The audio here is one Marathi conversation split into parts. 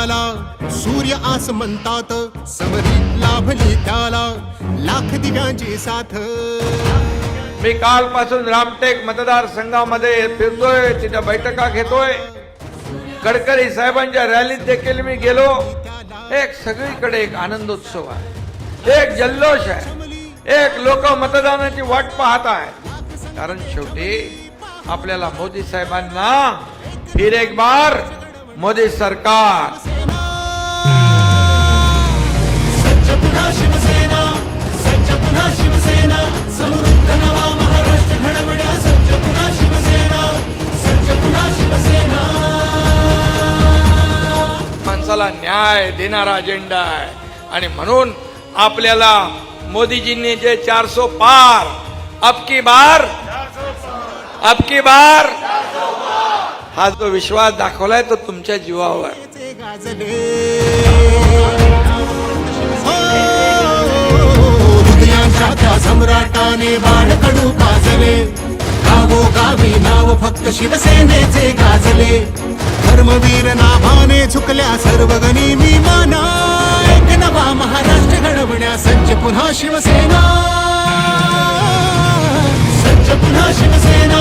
सूर्य आस म्हणतात समरी लाभली त्याला. लाख दिव्यांची साथ. मी कालपासून रामटेक मतदारसंघामध्ये फिरतोय तिथं बैठका घेतोय. गडकरी साहेबांच्या रॅलीत देखील मी गेलो. एक सगळीकडे एक आनंदोत्सव आहे. एक जल्लोष आहे. एक लोक मतदानाची वाट पाहत आहेत. कारण शेवटी आपल्याला मोदी साहेबांना फिर एक बार मोदी सरकार. माणसाला न्याय देणारा अजेंडा आहे. आणि म्हणून आपल्याला मोदीजींनी जे चारसो पार अबकी बार? अबकी बार? हा जो विश्वास दाखवलाय तो तुमच्या जीवावर. सम्राटाने बाणकडू पाजले. गावोगावी नाव फक्त शिवसेनेचे गाजले. धर्मवीर नाभाने झुकल्या सर्व मी माना एक नवा महाराष्ट्र घडवण्या सज्ज पुन्हा शिवसेना. सज्ज पुन्हा शिवसेना.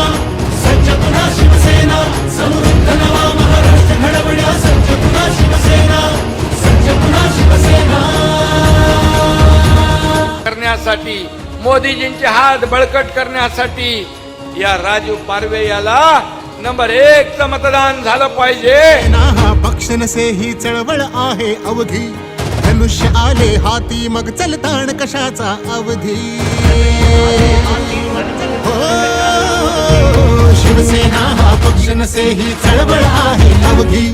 करण्यासाठी मोदीजींचे हात बळकट करण्यासाठी या राजू पारवे याला नंबर एक च मतदान झालं पाहिजे. पक्ष नसे ही चळवळ आहे अवधी. धनुष्य आले हाती मग चलताण कशाचा अवधी? हो, शिवसेना हा पक्ष नसे ही चळवळ आहे अवधी.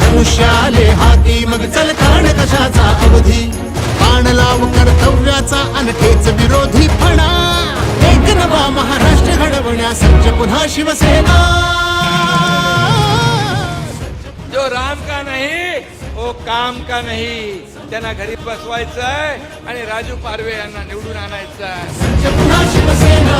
धनुष्य आले हाती मग चलताण कशाचा अवधी? बाण लाव विकासाचा अनखेच विरोधी फणा. एक नवा महाराष्ट्र घडवण्यास पुन्हा शिवसेना. जो राम का नाही ओ काम का नाही त्यांना घरी बसवायचंय आणि राजू पारवे यांना निवडून आणायचं पुन्हा शिवसेना.